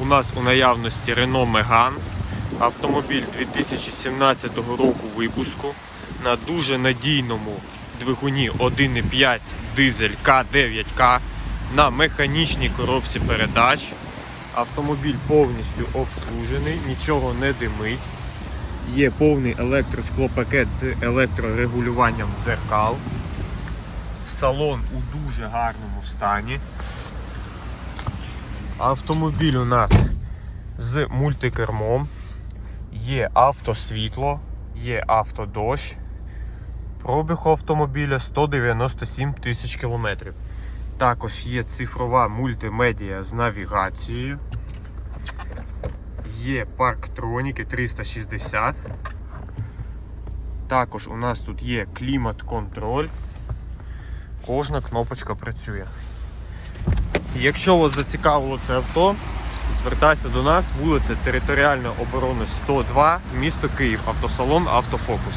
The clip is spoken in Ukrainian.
У нас у наявності Renault Megane. Автомобіль 2017 року випуску на дуже надійному двигуні 1.5 дизель К9К на механічній коробці передач. Автомобіль повністю обслужений, нічого не димить. Є повний електросклопакет з електрорегулюванням дзеркал. Салон у дуже гарному стані. Автомобіль у нас з мультикермом. Є автосвітло, є автодощ. Пробіг автомобіля 197 тисяч кілометрів. Також є цифрова мультимедіа з навігацією. Є парктроніки 360. Також у нас тут є клімат-контроль. Кожна кнопочка працює. Якщо вас зацікавило це авто, звертайся до нас, вулиця Територіальної оборони 102, місто Київ, автосалон Автофокус.